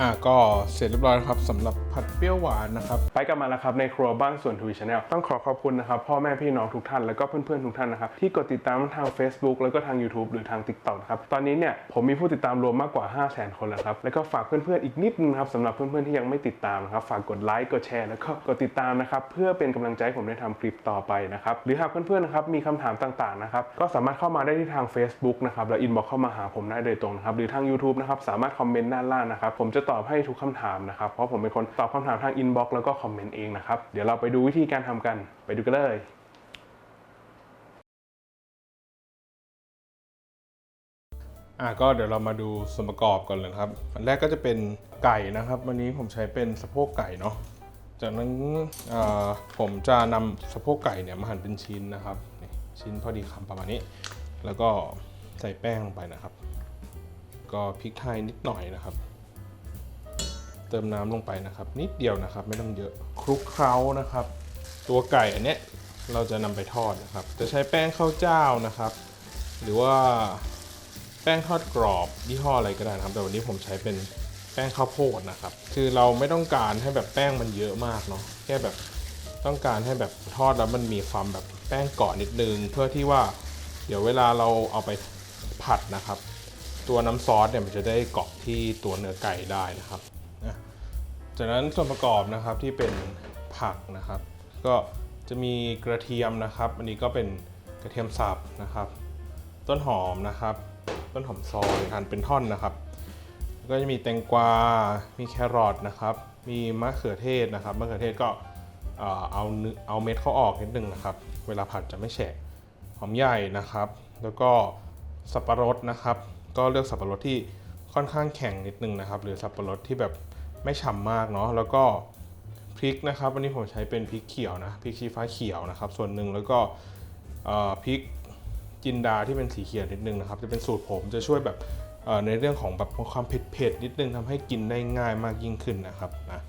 อะก็เสร็จเรียบร้อยแล้วครับสำหรับผัดเปรี้ยวหวานนะครับ ไปกันมาแล้วครับในครัวบ้านส่วนทวีชาแนลต้องขอขอบคุณนะครับ พ่อแม่พี่น้องทุกท่านแล้วก็เพื่อนๆทุกท่านนะครับ ที่กดติดตามทาง Facebook แล้วก็ทาง YouTube หรือทาง TikTok นะครับ ตอนนี้เนี่ยผมมีผู้ติดตามรวมมากกว่า 5 0 0 0 0 0 คนแล้วครับ แล้วก็ฝากเพื่อนๆอีกนิดนึงนะครับสำหรับเพื่อนๆที่ยังไม่ติดตามนะครับฝากกดไลค์กดแชร์แล้วก็กดติดตามนะครับเพื่อเป็นกำลังใจให้ผมได้ทำคลิปต่อไปนะครับหรือหากเพื่อนๆนะครับมีคำถามต่างๆนะครับก็สามารถเข้ามาได้ที่ทาง Facebook นะครับแล้วอินบ็อกเข้ามาหาผมได้โดยตรงนะครับหรือทาง YouTube นะครับสามารถคอมเมนต์ด้านล่างนะครับผมจะตอบให้ทุกคำถามนะครับ เพราะผมเป็นคนตอบคำถามทางอินบ็อกซ์แล้วก็คอมเมนต์เองนะครับ เดี๋ยวเราไปดูวิธีการทำกัน ไปดูกันเลยอะก็เดี๋ยวเรามาดูส่วนประกอบก่อนเลยครับ อันแรกก็จะเป็นไก่นะครับ วันนี้ผมใช้เป็นสะโพกไก่เนาะ จากนั้นผมจะนำสะโพกไก่เนี่ยมาหั่นเป็นชิ้นนะครับ ชิ้นพอดีคำประมาณนี้ แล้วก็ใส่แป้งลงไปนะครับ ก็พริกไทยนิดหน่อยนะครับ ติมน้ำลงไปนะครับ นิดเดียวนะครับ ไม่ต้องเยอะคลุกเคล้านะครับ ตัวไก่อันเนี้ยเราจะนำไปทอดนะครับ จะใช้แป้งข้าวเจ้านะครับ หรือว่าแป้งทอดกรอบยี่ห้ออะไรก็ได้นะครับ แต่วันนี้ผมใช้เป็นแป้งข้าวโพดนะครับ คือเราไม่ต้องการให้แบบแป้งมันเยอะมากเนาะแค่แบบต้องการให้แบบทอดแล้วมันมีความแบบแป้งเกาะนิดนึง เพื่อที่ว่าเดี๋ยวเวลาเราเอาไปผัดนะครับ ตัวน้ำซอสเนี่ยมันจะได้เกาะที่ตัวเนื้อไก่ได้นะครับ จากนั้นส่วนประกอบนะครับที่เป็นผักนะครับ ก็จะมีกระเทียมนะครับ อันนี้ก็เป็นกระเทียมสับนะครับ ต้นหอมนะครับ ต้นหอมซอยหั่นเป็นท่อนนะครับก็จะมีแตงกวา มีแครอทนะครับ มีมะเขือเทศนะครับ มะเขือเทศก็เอ่อเอาเอเอาเม็ดเขาออกนิดนึงนะครับ เวลาผัดจะไม่แฉะ หอมใหญ่นะครับ แล้วก็สับปะรดนะครับ ก็เลือกสับปะรดที่ค่อนข้างแข็งนิดนึงนะครับ หรือสับปะรดที่แบบ ไม่ฉ่ำมากเนาะแล้วก็พริกนะครับวันนี้ผมใช้เป็นพริกเขียวนะพริกชี้ฟ้าเขียวนะครับ ส่วนหนึ่งแล้วก็พริกจินดาที่เป็นสีเขียวนิดนึงนะครับ จะเป็นสูตรผมจะช่วยแบบในเรื่องของแบบความเผ็ดๆนิดนึงทำให้กินได้ง่ายมากยิ่งขึ้นนะครับนะ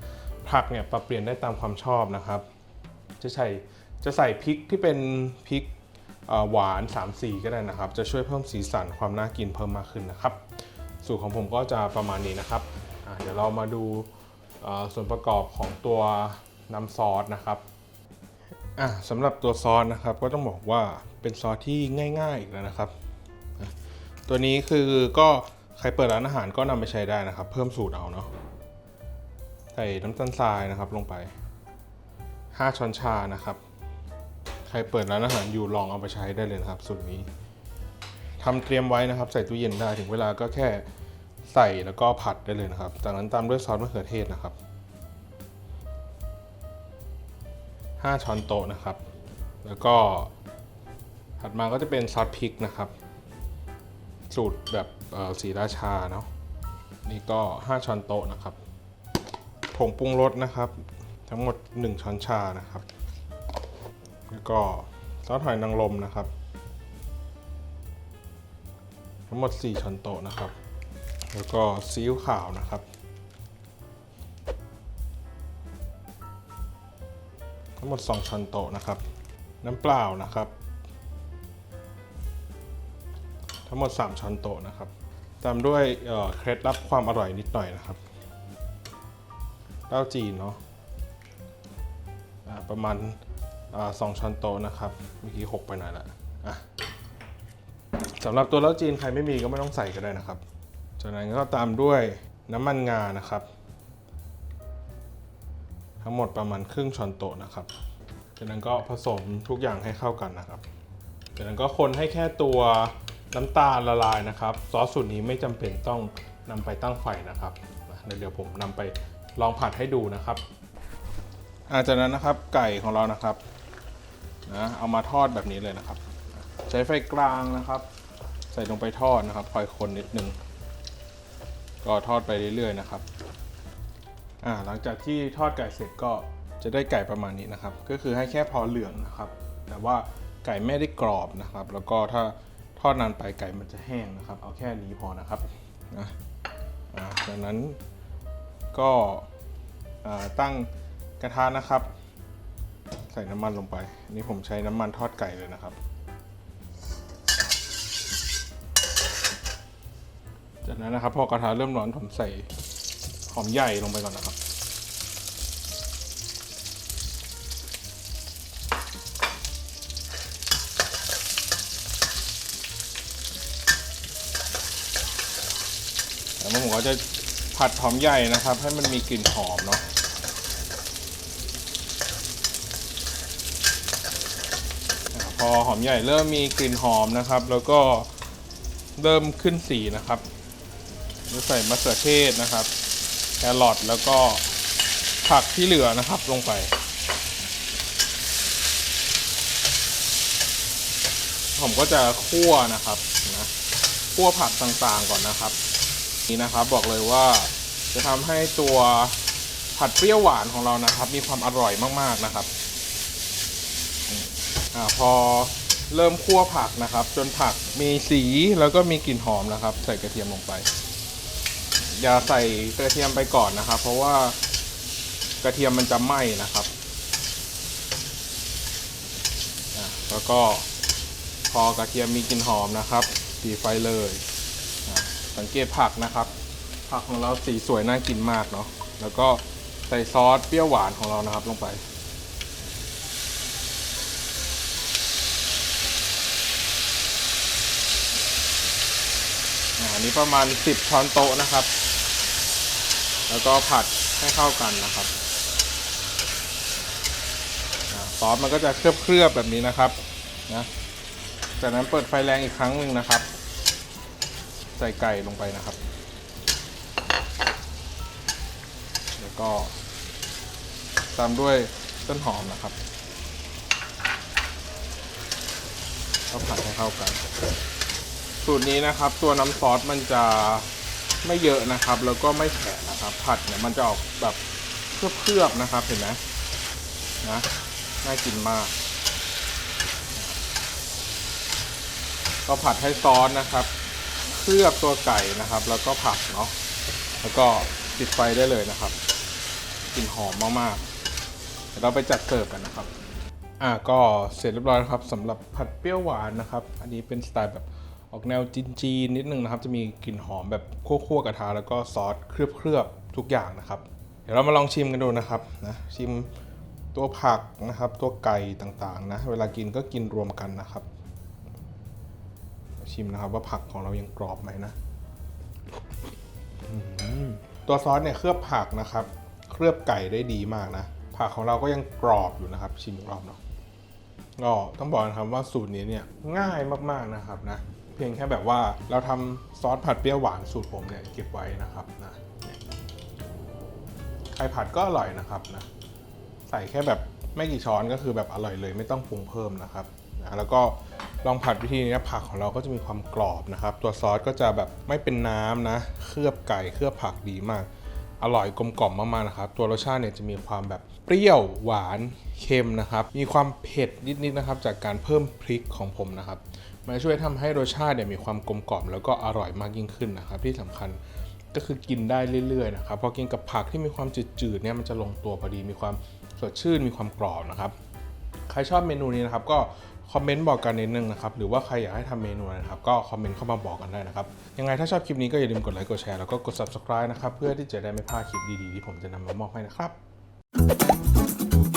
ผักเนี่ยปรับเปลี่ยนได้ตามความชอบนะครับ จะใส่จะใส่พริกที่เป็นพริกหวาน 3 สีก็ได้นะครับ จะช่วยเพิ่มสีสันความน่ากินเพิ่มมากขึ้นนะครับ สูตรของผมก็จะประมาณนี้นะครับ เดี๋ยวเรามาดูส่วนประกอบของตัวน้ำซอสนะครับสำหรับตัวซอสนะครับก็ต้องบอกว่าเป็นซอสที่ง่ายๆอีกแล้วนะครับ ตัวนี้คือก็ใครเปิดร้านอาหารก็นำไปใช้ได้นะครับ เพิ่มสูตรเอาเนาะใส่น้ำตาลทรายนะครับลงไป 5 ช้อนชานะครับ ใครเปิดร้านอาหารอยู่ลองเอาไปใช้ได้เลยนะครับ สูตรนี้ทำเตรียมไว้นะครับ ใส่ตู้เย็นได้ถึงเวลาก็แค่ ใส่แล้วก็ผัดได้เลยนะครับ จากนั้นตามด้วยซอสมะเขือเทศนะครับ 5 ช้อนโต๊ะนะครับ แล้วก็ถัดมาก็จะเป็นซอสพริกนะครับ สูตรแบบสีราชาเนาะ นี่ก็ 5 ช้อนโต๊ะนะครับ ผงปรุงรสนะครับ ทั้งหมด 1 ช้อนชานะครับ แล้วก็ซอสหอยนางรมนะครับ ทั้งหมด 4 ช้อนโต๊ะนะครับ แล้วก็ซีอิ๊วขาวนะครับ ทั้งหมด 2ช้อนโต๊ะนะครับ น้ำเปล่านะครับ ทั้งหมด 3ช้อนโต๊ะนะครับ ตามด้วยเอ่อเคล็ดลับความอร่อยนิดหน่อยนะครับเหล้าจีนเนาะประมาณสองช้อนโต๊ะนะครับ เมื่อกี้หกไปหน่อยละอะสำหรับตัวเล้าจีนใครไม่มีก็ไม่ต้องใส่ก็ได้นะครับ จากนั้นก็ตามด้วยน้ำมันงานะครับ ทั้งหมดประมาณครึ่งช้อนโต๊ะนะครับ จากนั้นก็ผสมทุกอย่างให้เข้ากันนะครับ จากนั้นก็คนให้แค่ตัวน้ำตาลละลายนะครับ ซอสสูตรนี้ไม่จำเป็นต้องนำไปตั้งไฟนะครับเดี๋ยวผมนำไปลองผัดให้ดูนะครับอาจากนั้นนะครับไก่ของเรานะครับนะเอามาทอดแบบนี้เลยนะครับ ใช้ไฟกลางนะครับ ใส่ลงไปทอดนะครับคอยคนนิดนึง ก็ทอดไปเรื่อยๆนะครับอ่าหลังจากที่ทอดไก่เสร็จก็จะได้ไก่ประมาณนี้นะครับ ก็คือให้แค่พอเหลืองนะครับ แต่ว่าไก่ไม่ได้กรอบนะครับ แล้วก็ถ้าทอดนานไปไก่มันจะแห้งนะครับ เอาแค่นี้พอนะครับนะอ่าจากนั้นก็อ่าตั้งกระทะนะครับ ใส่น้ำมันลงไป นี่ผมใช้น้ำมันทอดไก่เลยนะครับ จากนั้นนะครับพอกระทะเริ่มร้อนผมใส่หอมใหญ่ลงไปก่อนนะครับ แล้วผมก็จะผัดหอมใหญ่นะครับ ให้มันมีกลิ่นหอมเนาะพอหอมใหญ่เริ่มมีกลิ่นหอมนะครับ แล้วก็เริ่มขึ้นสีนะครับ จะใส่มะเขือเทศนะครับแครอทแล้วก็ผักที่เหลือนะครับลงไป ผมก็จะคั่วนะครับนะคั่วผักต่างๆก่อนนะครับ นี่นะครับบอกเลยว่าจะทำให้ตัวผัดเปรี้ยวหวานของเรานะครับ มีความอร่อยมากๆนะครับอ่าพอเริ่มคั่วผักนะครับ จนผักมีสีแล้วก็มีกลิ่นหอมนะครับ ใส่กระเทียมลงไป อย่าใส่กระเทียมไปก่อนนะครับ เพราะว่ากระเทียมมันจะไหม้นะครับแล้วก็พอกระเทียมมีกลิ่นหอมนะครับตีไฟเลยสังเกตผักนะครับ ผักของเราสีสวยน่ากินมากเนาะแล้วก็ใส่ซอสเปรี้ยวหวานของเรานะครับลงไปอันนี้ประมาณ 10 ช้อนโต๊ะนะครับ แล้วก็ผัดให้เข้ากันนะครับซอสมันก็จะเคลือบๆแบบนี้นะครับนะจากนั้นเปิดไฟแรงอีกครั้งหนึ่งนะครับ ใส่ไก่ลงไปนะครับ แล้วก็ตามด้วยต้นหอมนะครับก็ผัดให้เข้ากัน สูตรนี้นะครับ ตัวน้ำซอสมันจะ ไม่เยอะนะครับ แล้วก็ไม่แฉะนะครับ ผัดเนี่ยมันจะออกแบบเคลือบๆนะครับเห็นไหมนะน่ากินมาก ก็ผัดให้ซอสนะครับ เคลือบตัวไก่นะครับ แล้วก็ผักเนาะแล้วก็ปิดไฟได้เลยนะครับกลิ่นหอมมากๆเดี๋ยวเราไปจัดเสิร์ฟกันนะครับ อะก็เสร็จเรียบร้อยครับสำหรับผัดเปรี้ยวหวานนะครับ อันนี้เป็นสไตล์แบบ ออกแนวจีนๆนิดนึงนะครับ จะมีกลิ่นหอมแบบคั่วๆกระทะแล้วก็ซอสเคลือบๆทุกอย่างนะครับ เดี๋ยวเรามาลองชิมกันดูนะครับนะชิมตัวผักนะครับ ตัวไก่ต่างๆนะเวลากินก็กินรวมกันนะครับ ชิมนะครับว่าผักของเรายังกรอบไหมนะตัวซอสเนี่ยเคลือบผักนะครับ เคลือบไก่ได้ดีมากนะ ผักของเราก็ยังกรอบอยู่นะครับ ชิมอีกรอบเนาะก็ต้องบอกนะครับว่าสูตรนี้เนี่ยง่ายมากๆนะครับนะ เพียงแค่แบบว่าเราทำซอสผัดเปรี้ยวหวานสูตรผมเนี่ยเก็บไว้นะครับนะเนี่ยใครผัดก็อร่อยนะครับนะใส่แค่แบบไม่กี่ช้อนก็คือแบบอร่อยเลย ไม่ต้องปรุงเพิ่มนะครับนะแล้วก็ลองผัดวิธีนี้ผักของเราก็จะมีความกรอบนะครับ ตัวซอสก็จะแบบไม่เป็นน้ำนะ เคลือบไก่เคลือบผักดีมาก อร่อยกลมกล่อมมากๆนะครับ ตัวรสชาติเนี่ยจะมีความแบบเปรี้ยวหวานเค็มนะครับ มีความเผ็ดนิดๆนะครับ จากการเพิ่มพริกของผมนะครับ มันช่วยทำให้รสชาติเนี่ยมีความกลมกล่อมแล้วก็อร่อยมากยิ่งขึ้นนะครับ ที่สำคัญก็คือกินได้เรื่อยๆนะครับพอกินกับผักที่มีความจืดๆเนี่ยมันจะลงตัวพอดีมีความสดชื่นมีความกรอบนะครับ ใครชอบเมนูนี้นะครับก็คอมเมนต์บอกกันนิดนึงนะครับ หรือว่าใครอยากให้ทำเมนูนะครับ ก็คอมเมนต์เข้ามาบอกกันได้นะครับ ยังไงถ้าชอบคลิปนี้ก็อย่าลืมกดไลค์กดแชร์แล้วก็กด subscribe นะครับ เพื่อที่จะได้ไม่พลาดคลิปดีๆ ที่ผมจะนำมามอบให้นะครับ